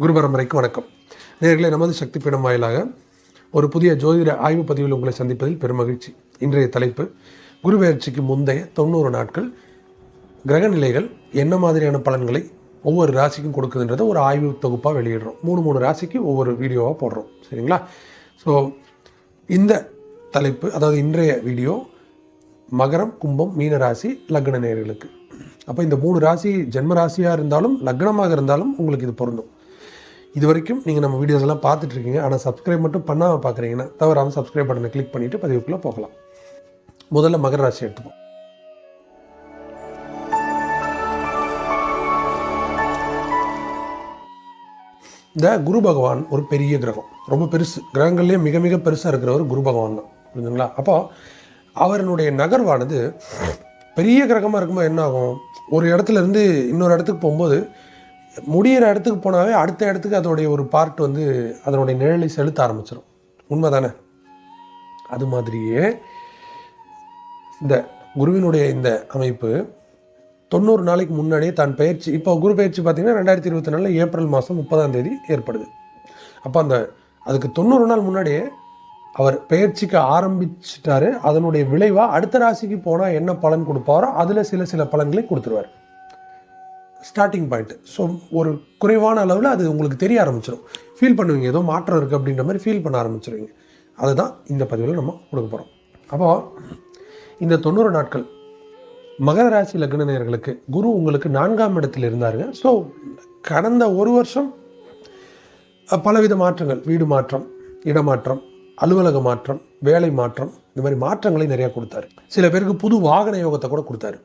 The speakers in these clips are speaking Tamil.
குரு பரம்பரைக்கு வணக்கம். நேர்களை நமது சக்தி பீடம் வாயிலாக ஒரு புதிய ஜோதிட ஆய்வு பதிவில் உங்களை சந்திப்பதில் பெருமகிழ்ச்சி. இன்றைய தலைப்பு குருபெயர்ச்சிக்கு முந்தைய தொண்ணூறு நாட்கள் கிரக நிலைகள் என்ன மாதிரியான பலன்களை ஒவ்வொரு ராசிக்கும் கொடுக்குதுன்றதை ஒரு ஆய்வு தொகுப்பாக வெளியிடுறோம். மூணு மூணு ராசிக்கு ஒவ்வொரு வீடியோவாக போடுறோம். சரிங்களா? ஸோ இந்த தலைப்பு அதாவது இன்றைய வீடியோ மகரம் கும்பம் மீன ராசி லக்ன நேர்களுக்கு. அப்போ இந்த மூணு ராசி ஜென்ம ராசியாக இருந்தாலும் லக்னமாக இருந்தாலும் உங்களுக்கு இது பொருந்தும். இது வரைக்கும் நீங்கள் நம்ம வீடியோஸ் எல்லாம் பார்த்துட்டு இருக்கீங்க ஆனால் சப்ஸ்கிரைப் மட்டும் பண்ணாமல் பார்க்குறீங்கன்னா தவறாமல் சப்ஸ்கிரைப் பட்டனை கிளிக் பண்ணிவிட்டு பதிவுக்குள்ளே போகலாம். முதல்ல மகர ராசி எடுத்துப்போம். இந்த குரு பகவான் ஒரு பெரிய கிரகம். ரொம்ப பெருசு. கிரகங்கள்லேயே மிக மிக பெருசாக இருக்கிறவர் குரு பகவான் தான். புரிஞ்சுங்களா அப்போ அவருடைய நகர்வானது பெரிய கிரகமாக இருக்கும்போது என்ன ஆகும்? ஒரு இடத்துல இருந்து இன்னொரு இடத்துக்கு போகும்போது முடியிற இடத்துக்கு போனாவே அடுத்த இடத்துக்கு அதோடைய ஒரு பார்ட் வந்து அதனுடைய நிழலை செலுத்த ஆரம்பிச்சிடும் உண்மை தானே அது மாதிரியே இந்த குருவினுடைய இந்த அமைப்பு தொண்ணூறு நாளைக்கு முன்னாடியே தான் பயிற்சி இப்போ குரு பயிற்சி பார்த்தீங்கன்னா ரெண்டாயிரத்தி இருபத்தி நாலில் ஏப்ரல் மாதம் முப்பதாம் தேதி ஏற்படுது. அப்போ அந்த அதுக்கு தொண்ணூறு நாள் முன்னாடியே அவர் பெயர்ச்சிக்கு ஆரம்பிச்சிட்டாரு. அதனுடைய விளைவாக அடுத்த ராசிக்கு போனால் என்ன பலன் கொடுப்பாரோ அதில் சில சில பலன்களை கொடுத்துருவார். ஸ்டார்டிங் பாயிண்ட் ஸோ ஒரு குறைவான அளவில் அது உங்களுக்கு தெரிய ஆரம்பிச்சிடும் ஃபீல் பண்ணுவீங்க. ஏதோ மாற்றம் இருக்குது அப்படின்ற மாதிரி ஃபீல் பண்ண ஆரம்பிச்சிருவீங்க. அதுதான் இந்த பதிவில் நம்ம கொடுக்க போகிறோம் அப்போது இந்த தொண்ணூறு நாட்கள். மகர ராசி லக்ன நேர்களுக்கு குரு உங்களுக்கு நான்காம் இடத்தில் இருந்தாருங்க. ஸோ கடந்த ஒரு வருஷம் பலவித மாற்றங்கள். வீடு மாற்றம் இடமாற்றம் அலுவலக மாற்றம் வேலை மாற்றம் இந்த மாதிரி மாற்றங்களை நிறையா கொடுத்தாரு. சில பேருக்கு புது வாகன யோகத்தை கூட கொடுத்தாரு.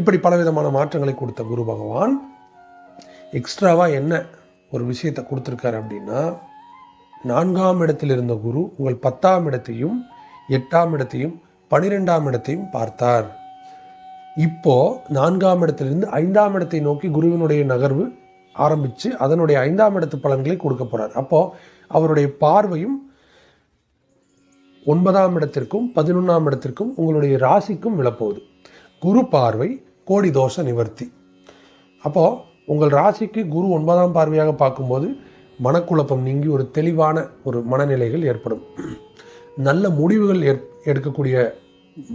இப்படி பலவிதமான மாற்றங்களை கொடுத்த குரு பகவான் எக்ஸ்ட்ராவாக என்ன ஒரு விஷயத்தை கொடுத்துருக்காரு அப்படின்னா நான்காம் இடத்தில் இருந்த குரு உங்கள் பத்தாம் இடத்தையும் எட்டாம் இடத்தையும் பனிரெண்டாம் இடத்தையும் பார்த்தார். இப்போ நான்காம் இடத்திலிருந்து ஐந்தாம் இடத்தை நோக்கி குருவினுடைய நகர்வு ஆரம்பித்து அதனுடைய ஐந்தாம் இடத்து பலன்களை கொடுக்க போகிறார் அப்போது அவருடைய பார்வையும் ஒன்பதாம் இடத்திற்கும் பதினொன்றாம் இடத்திற்கும் உங்களுடைய ராசிக்கும் விழப்போகுது. குரு பார்வை கோடி தோஷ நிவர்த்தி. அப்போது உங்கள் ராசிக்கு குரு ஒன்பதாம் பார்வையாக பார்க்கும்போது மனக்குழப்பம் நீங்கி ஒரு தெளிவான ஒரு மனநிலைகள் ஏற்படும். நல்ல முடிவுகள் ஏற் எடுக்கக்கூடிய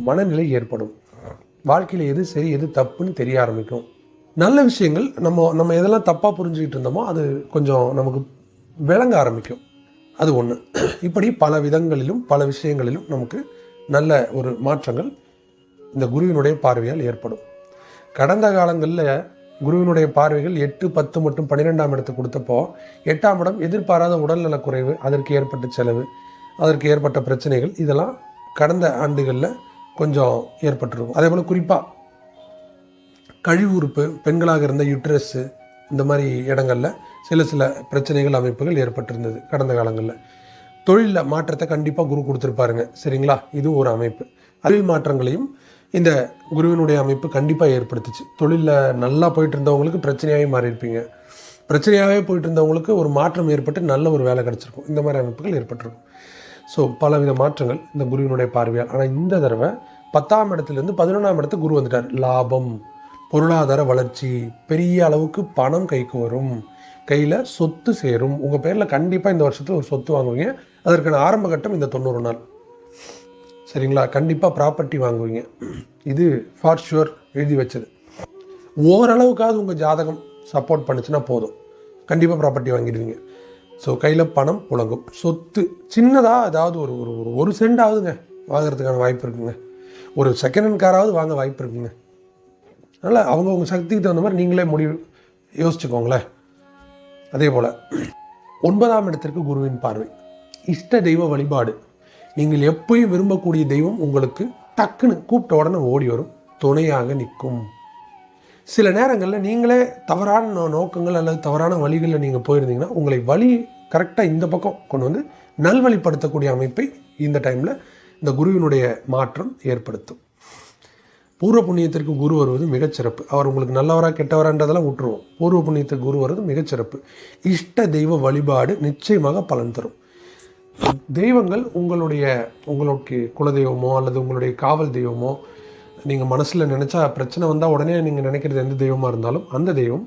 மனநிலை ஏற்படும். வாழ்க்கையில் எது சரி எது தப்புன்னு தெரிய ஆரம்பிக்கும். நல்ல விஷயங்கள் நம்ம நம்ம எதெல்லாம் தப்பாக புரிஞ்சுக்கிட்டு இருந்தோமோ அது கொஞ்சம் நமக்கு விளங்க ஆரம்பிக்கும். அது ஒன்று இப்படி பல விதங்களிலும் பல விஷயங்களிலும் நமக்கு நல்ல ஒரு மாற்றங்கள் இந்த குருவினுடைய பார்வையால் ஏற்படும். கடந்த காலங்களில் குருவினுடைய பார்வைகள் எட்டு பத்து மற்றும் பன்னிரெண்டாம் இடத்துக்கு கொடுத்தப்போ எட்டாம் இடம் எதிர்பாராத உடல்நலக்குறைவு அதற்கு ஏற்பட்ட செலவு அதற்கு ஏற்பட்ட பிரச்சனைகள் இதெல்லாம் கடந்த ஆண்டுகளில் கொஞ்சம் ஏற்பட்டிருக்கும். அதே போல் குறிப்பாக கழிவு உறுப்பு பெண்களாக இருந்த யுட்ரஸ்ஸு இந்த மாதிரி இடங்களில் சில சில பிரச்சனைகள் அமைப்புகள் ஏற்பட்டிருந்தது கடந்த காலங்களில். தொழிலில் மாற்றத்தை கண்டிப்பாக குரு கொடுத்துருப்பாருங்க. சரிங்களா? இது ஒரு அமைப்பு. தொழில் மாற்றங்களையும் இந்த குருவினுடைய அமைப்பு கண்டிப்பாக ஏற்படுத்துச்சு. தொழிலில் நல்லா போயிட்டு இருந்தவங்களுக்கு பிரச்சனையாகவே மாறியிருப்பீங்க. பிரச்சனையாகவே போயிட்டு இருந்தவங்களுக்கு ஒரு மாற்றம் ஏற்பட்டு நல்ல ஒரு வேலை கிடச்சிருக்கும். இந்த மாதிரி அமைப்புகள் ஏற்பட்டிருக்கும். ஸோ பலவித மாற்றங்கள் இந்த குருவினுடைய பார்வையால். ஆனால் இந்த தடவை பத்தாம் இடத்துலேருந்து பதினொன்றாம் இடத்துக்கு குரு வந்துட்டார். லாபம் பொருளாதார வளர்ச்சி பெரிய அளவுக்கு பணம் கைக்கு வரும். கையில் சொத்து சேரும். உங்கள் பேரில் கண்டிப்பாக இந்த வருஷத்தில் ஒரு சொத்து வாங்குவீங்க. அதற்கான ஆரம்ப கட்டம் இந்த தொண்ணூறு நாள். சரிங்களா? கண்டிப்பாக ப்ராப்பர்ட்டி வாங்குவீங்க. இது ஃபார் ஷுவர் எழுதி வச்சது. ஓரளவுக்காவது உங்கள் ஜாதகம் சப்போர்ட் பண்ணுச்சுன்னா போதும். கண்டிப்பாக ப்ராப்பர்ட்டி வாங்கிடுவீங்க. ஸோ கையில் பணம் புழங்கும். சொத்து சின்னதாக ஏதாவது ஒரு ஒரு ஒரு ஒரு சென்ட் ஆகுதுங்க. வாங்குறதுக்கான வாய்ப்பு இருக்குங்க. ஒரு செகண்ட் ஹேண்ட் காராவது வாங்க வாய்ப்பு இருக்குங்க. அதனால் அவங்கவுங்க சக்திக்கு தகுந்த மாதிரி நீங்களே முடிவு யோசிச்சுக்கோங்களேன். அதே போல் ஒன்பதாம் இடத்திற்கு குருவின் பார்வை. இஷ்ட தெய்வ வழிபாடு. நீங்கள் எப்பயும் விரும்பக்கூடிய தெய்வம் உங்களுக்கு டக்குன்னு கூப்பிட்ட உடனே ஓடி வரும் துணையாக நிற்கும். சில நேரங்களில் நீங்களே தவறான நோக்கங்கள் அல்லது தவறான வழிகளில் நீங்கள் போயிருந்தீங்கன்னா உங்களை வழி கரெக்டாக இந்த பக்கம் கொண்டு வந்து நல்வழிப்படுத்தக்கூடிய அமைப்பை இந்த டைமில் இந்த குருவினுடைய மாற்றம் ஏற்படுத்தும். பூர்வ புண்ணியத்திற்கு குரு வருவது மிகச்சிறப்பு. அவர் உங்களுக்கு நல்லவரா கெட்டவரான்றதெல்லாம் விட்டுருவோம் பூர்வ புண்ணியத்துக்கு குரு வருவது மிகச்சிறப்பு. இஷ்ட தெய்வ வழிபாடு நிச்சயமாக பலன் தரும். தெய்வங்கள் உங்களுடைய உங்களுக்கு குலதெய்வமோ அல்லது உங்களுடைய காவல் தெய்வமோ நீங்கள் மனசில் நினச்சா பிரச்சனை வந்தால் உடனே நீங்கள் நினைக்கிறது எந்த தெய்வமாக இருந்தாலும் அந்த தெய்வம்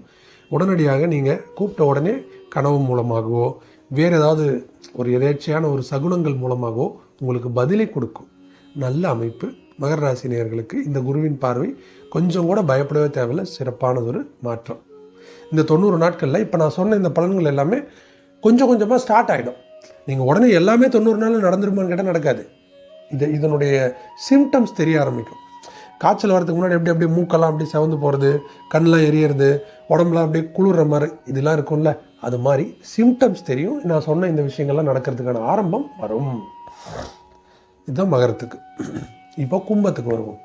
உடனடியாக நீங்கள் கூப்பிட்ட உடனே கனவு மூலமாகவோ வேறு ஏதாவது ஒரு எதேச்சையான ஒரு சகுனங்கள் மூலமாகவோ உங்களுக்கு பதிலை கொடுக்கும். நல்ல அமைப்பு மகர ராசி இந்த குருவின் பார்வை கொஞ்சம் கூட பயப்படவே தேவையில்லை. சிறப்பானதொரு மாற்றம். இந்த தொண்ணூறு நாட்களில் இப்போ நான் சொன்ன இந்த பலன்கள் எல்லாமே கொஞ்சம் கொஞ்சமாக ஸ்டார்ட் ஆகிடும் நீங்கள் உடனே எல்லாமே தொண்ணூறு நாள் நடந்துருமான்னு கேட்டால் நடக்காது. இது இதனுடைய சிம்டம்ஸ் தெரிய ஆரம்பிக்கும். காய்ச்சல் வரதுக்கு முன்னாடி எப்படி அப்படியே மூக்கெல்லாம் அப்படியே செவந்து போகிறது கண்ணெலாம் எரியறது உடம்புலாம் அப்படியே குளிர்ற மாதிரி இதெல்லாம் இருக்கும்ல அது மாதிரி சிம்டம்ஸ் தெரியும். நான் சொன்ன இந்த விஷயங்கள்லாம் நடக்கிறதுக்கான ஆரம்பம் வரும். இதுதான் மகரத்துக்கு. இப்போ கும்பத்துக்கு வருவோம்.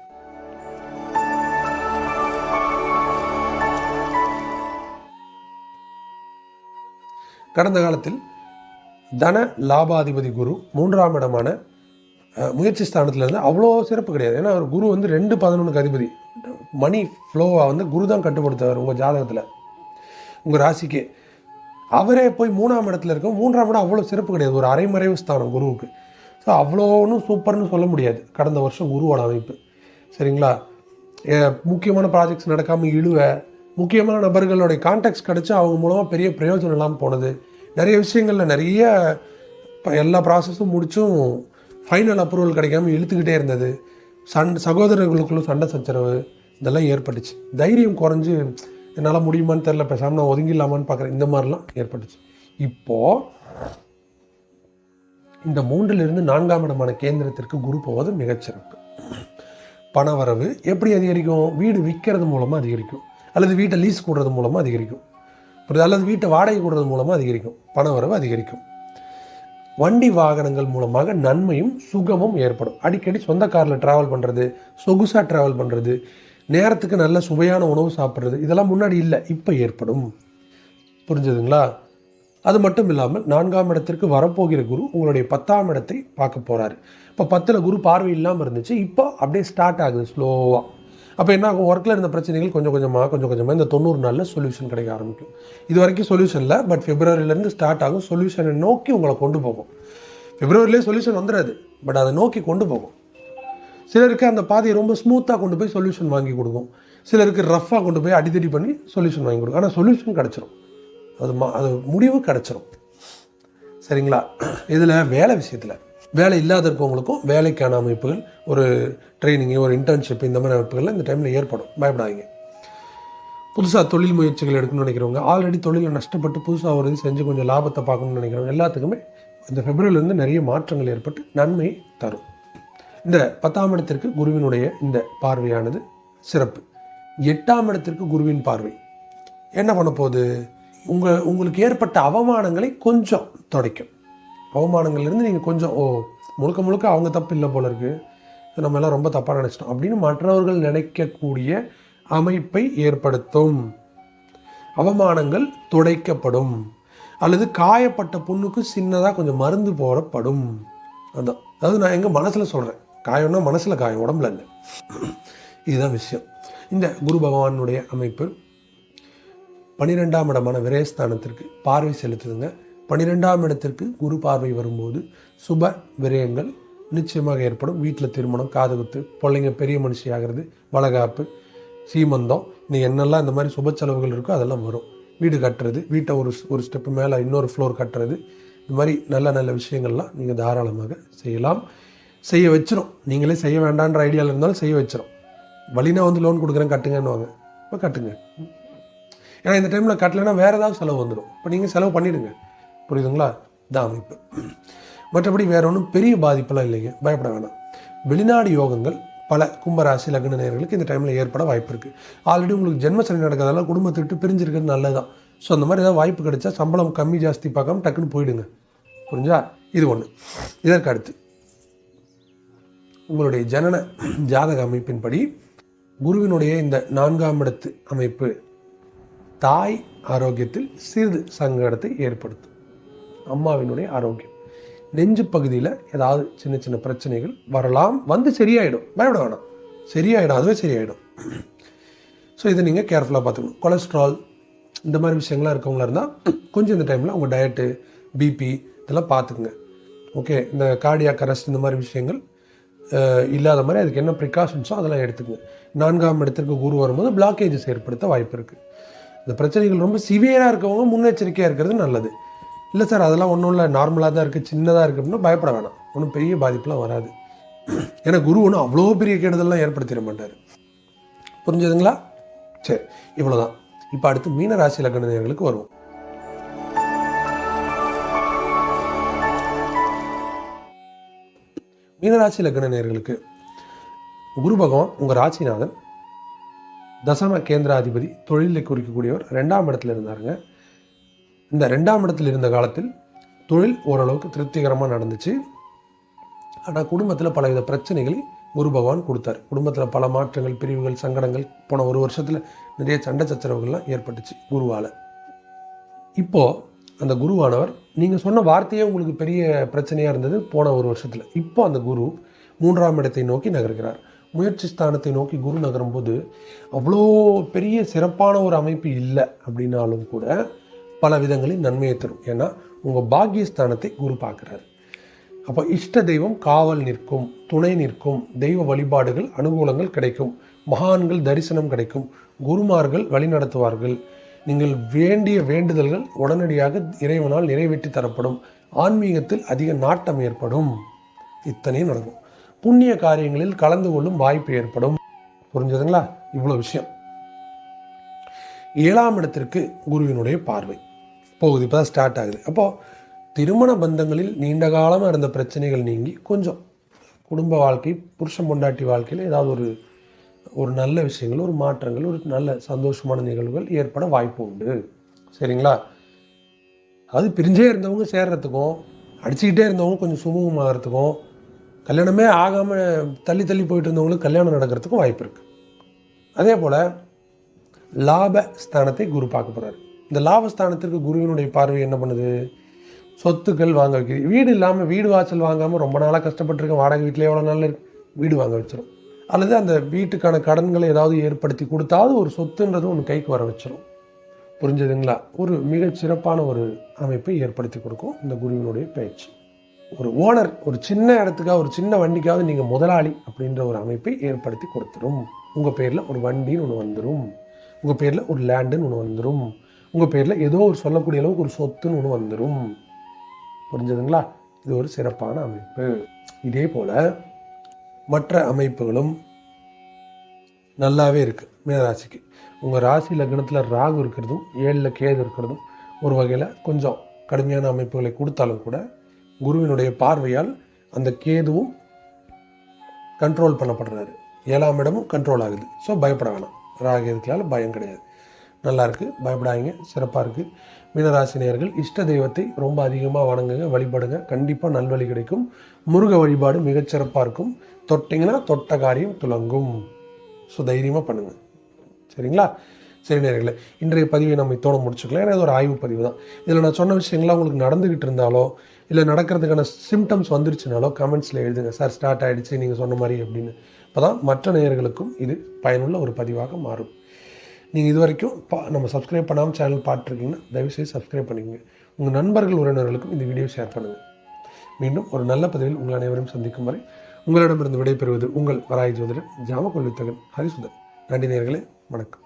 கடந்த காலத்தில் தன லாபாதிபதி குரு மூன்றாம் இடமான முயற்சி ஸ்தானத்துலேருந்து அவ்வளோ சிறப்பு கிடையாது. ஏன்னா அவர் குரு வந்து ரெண்டு பதினொன்றுக்கு அதிபதி. மணி ஃப்ளோவாக வந்து குரு தான் கட்டுப்படுத்துவார் உங்கள் ஜாதகத்தில். உங்கள் ராசிக்கு. அவரே போய் மூணாம் இடத்துல இருக்கும் மூன்றாம் இடம் அவ்வளோ சிறப்பு கிடையாது. ஒரு அரைமறைவு ஸ்தானம் குருவுக்கு. ஸோ அவ்வளோ ஒன்றும் சூப்பர்னு சொல்ல முடியாது. கடந்த வருஷம் உருவான அமைப்பு. சரிங்களா? ஏ, முக்கியமான ப்ராஜெக்ட்ஸ் நடக்காமல் இழுவ முக்கியமான நபர்களுடைய கான்டாக்ட்ஸ் கிடச்சி அவங்க மூலமாக பெரிய பிரயோஜனம் இல்லாமல் போனது. நிறைய விஷயங்களில் நிறைய இப்போ எல்லா ப்ராசஸும் முடிச்சும் ஃபைனல் அப்ரூவல் கிடைக்காம இழுத்துக்கிட்டே இருந்தது. சண் சகோதரர்களுக்குள்ளும் சண்டை சச்சரவு இதெல்லாம் ஏற்பட்டுச்சு. தைரியம் குறைஞ்சி என்னால் முடியுமான்னு தெரில பேசாமல் நான் ஒதுங்கிடலாமான்னு பார்க்குறேன் இந்த மாதிரிலாம் ஏற்பட்டுச்சு. இப்போது இந்த மூன்றிலிருந்து நான்காம் இடமான கேந்திரத்திற்கு குரு போவது மிகச்சிறப்பு. பணவரவு எப்படி அதிகரிக்கும்? வீடு விற்கிறது மூலமாக அதிகரிக்கும். அல்லது வீட்டை லீஸ் கூடுறது மூலமாக அதிகரிக்கும். புரியுது? அல்லது வீட்டை வாடகை கூடுறது மூலமாக அதிகரிக்கும். பணவரவு அதிகரிக்கும். வண்டி வாகனங்கள் மூலமாக நன்மையும் சுகமும் ஏற்படும். அடிக்கடி சொந்த காரில் ட்ராவல் பண்ணுறது சொகுசாக ட்ராவல் பண்ணுறது நேரத்துக்கு நல்ல சுவையான உணவு சாப்பிட்றது இதெல்லாம் முன்னாடி இல்லை இப்போ ஏற்படும். புரிஞ்சுதுங்களா? அது மட்டும் இல்லாமல் நான்காம் இடத்திற்கு வரப்போகிற குரு உங்களுடைய பத்தாம் இடத்தை பார்க்க போகிறாரு இப்போ பத்தில் குரு பார்வை இல்லாமல் இருந்துச்சு. இப்போ அப்படியே ஸ்டார்ட் ஆகுது ஸ்லோவாக அப்போ என்ன ஆகும்? ஒர்க்கில் இருந்த பிரச்சனைகள் கொஞ்சம் கொஞ்சமாக கொஞ்சம் கொஞ்சமாக இந்த தொண்ணூறு நாளில் சொல்யூஷன் கிடைக்க ஆரம்பிக்கும். இது வரைக்கும் சொல்யூஷன் இல்லை பட் பிப்ரவரியிலேருந்து ஸ்டார்ட் ஆகும். சொல்யூஷனை நோக்கி உங்களை கொண்டு போகும். பிப்ரவரியிலே சொல்யூஷன் வந்துடாது பட் அதை நோக்கி கொண்டு போகும். சிலருக்கு அந்த பாதையை ரொம்ப ஸ்மூத்தாக கொண்டு போய் சொல்யூஷன் வாங்கி கொடுக்கும். சிலருக்கு ரஃப்பாக கொண்டு போய் அடித்தடி பண்ணி சொல்யூஷன் வாங்கி கொடுக்கும். ஆனால் சொல்யூஷன் கிடச்சிரும். அது மா அது முடிவு கிடச்சிரும். சரிங்களா? இதில் வேலை விஷயத்தில் வேலை இல்லாத இருக்கவங்களுக்கும் வேலைக்கான அமைப்புகள் ஒரு ட்ரைனிங்கு ஒரு இன்டர்ன்ஷிப் இந்த மாதிரி அமைப்புகள் இந்த டைமில் ஏற்படும். பயப்படாதீங்க. புதுசாக தொழில் முயற்சிகள் எடுக்கணும்னு நினைக்கிறவங்க ஆல்ரெடி தொழிலில் நஷ்டப்பட்டு புதுசாக ஒரு இது செஞ்சு கொஞ்சம் லாபத்தை பார்க்கணும்னு நினைக்கிறவங்க எல்லாத்துக்குமே இந்த பிப்ரவரியிலேருந்து நிறைய மாற்றங்கள் ஏற்பட்டு நன்மையை தரும். இந்த பத்தாம் இடத்திற்கு குருவினுடைய இந்த பார்வையானது சிறப்பு. எட்டாம் இடத்திற்கு குருவின் பார்வை. என்ன பண்ண போகுது? உங்கள் உங்களுக்கு ஏற்பட்ட அவமானங்களை கொஞ்சம் துடைக்கும். அவமானங்கள்லேருந்து நீங்கள் கொஞ்சம் ஓ முழுக்க முழுக்க அவங்க தப்பு இல்லை போல இருக்குது நம்ம எல்லாம் ரொம்ப தப்பாக நினச்சிட்டோம் அப்படின்னு மற்றவர்கள் நினைக்கக்கூடிய அமைப்பை ஏற்படுத்தும். அவமானங்கள் துடைக்கப்படும். அல்லது காயப்பட்ட புண்ணுக்கு சின்னதாக கொஞ்சம் மருந்து போடப்படும். அதான். அதாவது நான் எங்கள் மனசில் சொல்கிறேன் காயம்னா மனசில் காயம் உடம்புல இல்லை. இதுதான் விஷயம். இந்த குரு பகவானுடைய அமைப்பு. பன்னிரெண்டாம் இடமான விரயஸ்தானத்திற்கு பார்வை செலுத்துதுங்க. பன்னிரெண்டாம் இடத்திற்கு குரு பார்வை வரும்போது சுப விரயங்கள் நிச்சயமாக ஏற்படும். வீட்டில் திருமணம் காதுகுத்து பிள்ளைங்க பெரிய மனுஷி ஆகிறது வளகாப்பு சீமந்தம் நீ என்னெல்லாம் இந்த மாதிரி சுப செலவுகள் இருக்கோ அதெல்லாம் வரும். வீடு கட்டுறது வீட்டை ஒரு ஒரு ஸ்டெப்பு மேலே இன்னொரு ஃப்ளோர் கட்டுறது இந்த மாதிரி நல்ல நல்ல விஷயங்கள்லாம் நீங்கள் தாராளமாக செய்யலாம். செய்ய வச்சிடும் நீங்களே செய்ய வேண்டான்ற ஐடியாவில் இருந்தாலும் செய்ய வச்சிடும் வழினா வந்து லோன் கொடுக்குறேன் கட்டுங்கன்னு வாங்க இப்போ கட்டுங்க. ஏன்னா இந்த டைமில் கட்டலைன்னா வேறு ஏதாவது செலவு வந்துடும் இப்போ நீங்கள் செலவு பண்ணிவிடுங்க புரியுதுங்களா? இதான் அமைப்பு. மற்றபடி வேறு ஒன்றும் பெரிய பாதிப்பெல்லாம் இல்லைங்க. பயப்பட வேணாம். வெளிநாடு யோகங்கள் பல கும்பராசி லக்ன நேர்களுக்கு இந்த டைமில் ஏற்பட வாய்ப்பு இருக்குது ஆல்ரெடி உங்களுக்கு ஜென்மசனி நடக்கிறதெல்லாம் குடும்பத்தை விட்டு பிரிஞ்சிருக்கிறது நல்லது தான் ஸோ அந்த மாதிரி ஏதாவது வாய்ப்பு கிடைச்சா சம்பளம் கம்மி ஜாஸ்தி பார்க்காம டக்குன்னு போயிடுங்க. புரிஞ்சா? இது ஒன்று இதற்கு அடுத்து உங்களுடைய ஜனன ஜாதக அமைப்பின்படி குருவினுடைய இந்த நான்காம் இடத்து அமைப்பு தாய் ஆரோக்கியத்தில் சிறிது சங்கடத்தை ஏற்படுத்தும். அம்மாவினுடைய ஆரோக்கியம். நெஞ்சு பகுதியில் ஏதாவது சின்ன சின்ன பிரச்சனைகள் வரலாம் வந்து சரியாயிடும். பயப்பட வேணாம். சரியாயிடும் அதுவே சரியாயிடும். ஸோ இதை நீங்கள் கேர்ஃபுல்லாக பார்த்துக்கணும். கொலஸ்ட்ரால் இந்த மாதிரி விஷயங்கள்லாம் இருக்கவங்களா இருந்தால் கொஞ்சம் இந்த டைமில் உங்கள் டயட்டு பிபி இதெல்லாம் பார்த்துக்குங்க. ஓகே இந்த கார்டியாக் அரெஸ்ட் இந்த மாதிரி விஷயங்கள் இல்லாத மாதிரி அதுக்கு என்ன ப்ரிகாஷன்ஸோ அதெல்லாம் எடுத்துக்கங்க. நான்காம் இடத்திற்கு குரு வரும்போது பிளாக்கேஜஸ் ஏற்படுத்த வாய்ப்பு இருக்குது இந்த பிரச்சனைகள் ரொம்ப சிவியராக இருக்கவங்க முன்னெச்சரிக்கையாக இருக்கிறது நல்லது. இல்லை சார் அதெல்லாம் ஒன்றும் இல்லை. நார்மலாக தான் இருக்குது சின்னதாக இருக்குது அப்படின்னா பயப்பட வேணாம். ஒன்றும் பெரிய பாதிப்புலாம் வராது. ஏன்னா குரு ஒன்றும் அவ்வளோ பெரிய கெடுதல்லாம் ஏற்படுத்திட மாட்டார். புரிஞ்சதுங்களா? சரி இவ்வளோதான் இப்போ அடுத்து மீன ராசி லக்ன நேயர்களுக்கு வருவோம். மீனராசி லக்ன நேர்களுக்கு குரு பகவான் உங்கள் ராசிநாதன் தசம கேந்திராதிபதி தொழிலை குறிக்கக்கூடியவர் ரெண்டாம் இடத்துல இருந்தாருங்க. இந்த ரெண்டாம் இடத்துல இருந்த காலத்தில் தொழில் ஓரளவுக்கு திருப்திகரமாக நடந்துச்சு. ஆனால் குடும்பத்தில் பலவித பிரச்சனைகளை குரு பகவான் கொடுத்தார். குடும்பத்தில் பல மாற்றங்கள் பிரிவுகள் சங்கடங்கள் போன ஒரு வருஷத்தில் நிறைய சண்டை சச்சரவுகள்லாம் ஏற்பட்டுச்சு குருவால். இப்போது அந்த குருவானவர் நீங்கள் சொன்ன வார்த்தையே உங்களுக்கு பெரிய பிரச்சனையாக இருந்தது போன ஒரு வருஷத்தில். இப்போ அந்த குரு மூன்றாம் இடத்தை நோக்கி நகர்கிறார். முயற்சி ஸ்தானத்தை நோக்கி குரு நகரும் போது அவ்வளோ பெரிய சிறப்பான ஒரு அமைப்பு இல்லை அப்படின்னாலும் கூட பல விதங்களில் நன்மையை தரும். ஏன்னா உங்கள் பாக்கியஸ்தானத்தை குரு பார்க்குறாரு. அப்போ இஷ்ட தெய்வம் காவல் நிற்கும் துணை நிற்கும் தெய்வ வழிபாடுகள் அனுகூலங்கள் கிடைக்கும் மகான்கள் தரிசனம் கிடைக்கும் குருமார்கள் வழிநடத்துவார்கள் நீங்கள் வேண்டிய வேண்டுதல்கள் உடனடியாக இறைவனால் நிறைவேற்றி தரப்படும். ஆன்மீகத்தில் அதிக நாட்டம் ஏற்படும். இத்தனையும் நடக்கும். புண்ணிய காரியங்களில் கலந்து கொள்ளும் வாய்ப்பு ஏற்படும். புரிஞ்சதுங்களா? இவ்வளோ விஷயம். ஏழாம் இடத்திற்கு குருவினுடைய பார்வை. போகுது இப்போ தான் ஸ்டார்ட் ஆகுது. அப்போது திருமண பந்தங்களில் நீண்ட காலமாக இருந்த பிரச்சனைகள் நீங்கி கொஞ்சம் குடும்ப வாழ்க்கை புருஷன் பொண்டாட்டி வாழ்க்கையில் ஏதாவது ஒரு ஒரு நல்ல விஷயங்கள் ஒரு மாற்றங்கள் ஒரு நல்ல சந்தோஷமான நிகழ்வுகள் ஏற்பட வாய்ப்பு உண்டு. சரிங்களா? அது பிரிஞ்சே இருந்தவங்க சேர்றதுக்கும் அடிச்சுக்கிட்டே இருந்தவங்க கொஞ்சம் சுமூகமாகறதுக்கும் கல்யாணமே ஆகாமல் தள்ளி தள்ளி போயிட்டு இருந்தவங்களுக்கு கல்யாணம் நடக்கிறதுக்கும் வாய்ப்பு இருக்குது அதே போல் லாப ஸ்தானத்தை குரு பார்க்க போகிறார் இந்த லாபஸ்தானத்திற்கு குருவினுடைய பார்வை என்ன பண்ணுது? சொத்துக்கள் வாங்க வைக்கிது. வீடு இல்லாமல் வீடு வாசல் வாங்காமல் ரொம்ப நாளாக கஷ்டப்பட்டுருக்கேன். வாடகை வீட்டில் எவ்வளோ நாள் இருக்கு? வீடு வாங்க வச்சிடும் அல்லது அந்த வீட்டுக்கான கடன்களை ஏதாவது ஏற்படுத்தி கொடுத்தாவது ஒரு சொத்துன்றது ஒன்று கைக்கு வர வச்சிடும் புரிஞ்சதுங்களா? ஒரு மிகச்சிறப்பான ஒரு அமைப்பை ஏற்படுத்தி கொடுக்கும் இந்த குருவினுடைய பயிற்சி. ஒரு ஓனர் ஒரு சின்ன இடத்துக்காக ஒரு சின்ன வண்டிக்காவது நீங்கள் முதலாளி அப்படின்ற ஒரு அமைப்பை ஏற்படுத்தி கொடுத்துரும். உங்கள் பேரில் ஒரு வண்டின்னு ஒன்று வந்துடும் உங்கள் பேரில் ஒரு லேண்டுன்னு ஒன்று வந்துடும் உங்கள் பேரில் ஏதோ ஒரு சொல்லக்கூடிய அளவுக்கு ஒரு சொத்துன்னு ஒன்று வந்துடும் புரிஞ்சதுங்களா? இது ஒரு சிறப்பான அமைப்பு. இதே போல் மற்ற அமைப்புகளும் நல்லாவே இருக்குது மீனராசிக்கு. உங்கள் ராசி லக்னத்தில் ராகு இருக்கிறதும் ஏழில் கேது இருக்கிறதும் ஒரு வகையில் கொஞ்சம் கடுமையான அமைப்புகளை கொடுத்தாலும் கூட குருவினுடைய பார்வையால் அந்த கேதுவும் கண்ட்ரோல் பண்ணப்படுறாரு. ஏழாம் இடமும் கண்ட்ரோல் ஆகுது. ஸோ பயப்பட வேணாம். ராகு இருக்கிறால பயம் கிடையாது. நல்லா இருக்குது பயப்படாதீங்க. சிறப்பாக இருக்குது மீனராசினியர்கள் இஷ்ட தெய்வத்தை ரொம்ப அதிகமாக வணங்குங்க வழிபடுங்க. கண்டிப்பாக நல்வழி கிடைக்கும். முருக வழிபாடு மிகச்சிறப்பாக இருக்கும். தொட்டிங்கன்னா தொட்ட காரியம் துலங்கும். ஸோ தைரியமாக பண்ணுங்கள் சரிங்களா? சரி நேர்களே இன்றைய பதிவை நம்ம இத்தோட முடிச்சுக்கலாம். ஏன்னா இது ஒரு ஆய்வு பதிவு தான். இதில் நான் சொன்ன விஷயங்கள்லாம் உங்களுக்கு நடந்துக்கிட்டு இருந்தாலோ இல்லை நடக்கிறதுக்கான சிம்டம்ஸ் வந்துருச்சுனாலோ கமெண்ட்ஸில் எழுதுங்க. சார் ஸ்டார்ட் ஆகிடுச்சு நீங்கள் சொன்ன மாதிரி அப்படின்னு. அப்போ தான் மற்ற நேயர்களுக்கும் இது பயனுள்ள ஒரு பதிவாக மாறும். நீங்கள் இது வரைக்கும் பா நம்ம சப்ஸ்கிரைப் பண்ணாமல் சேனல் பார்த்துருக்கீங்கன்னா தயவுசெய்து சப்ஸ்கிரைப் பண்ணிக்கங்க. உங்கள் நண்பர்கள் உறவினர்களுக்கும் இந்த வீடியோ ஷேர் பண்ணுங்கள் மீண்டும் ஒரு நல்ல பதிவில் உங்கள் அனைவரும் சந்திக்கும் வரை உங்களிடமிருந்து விடைபெறுவது உங்கள் வராய் ஜோதிடர் ஜாமக்கொள்வித்தகன் ஹரிசுதன். நன்றி நேயர்களே வணக்கம்.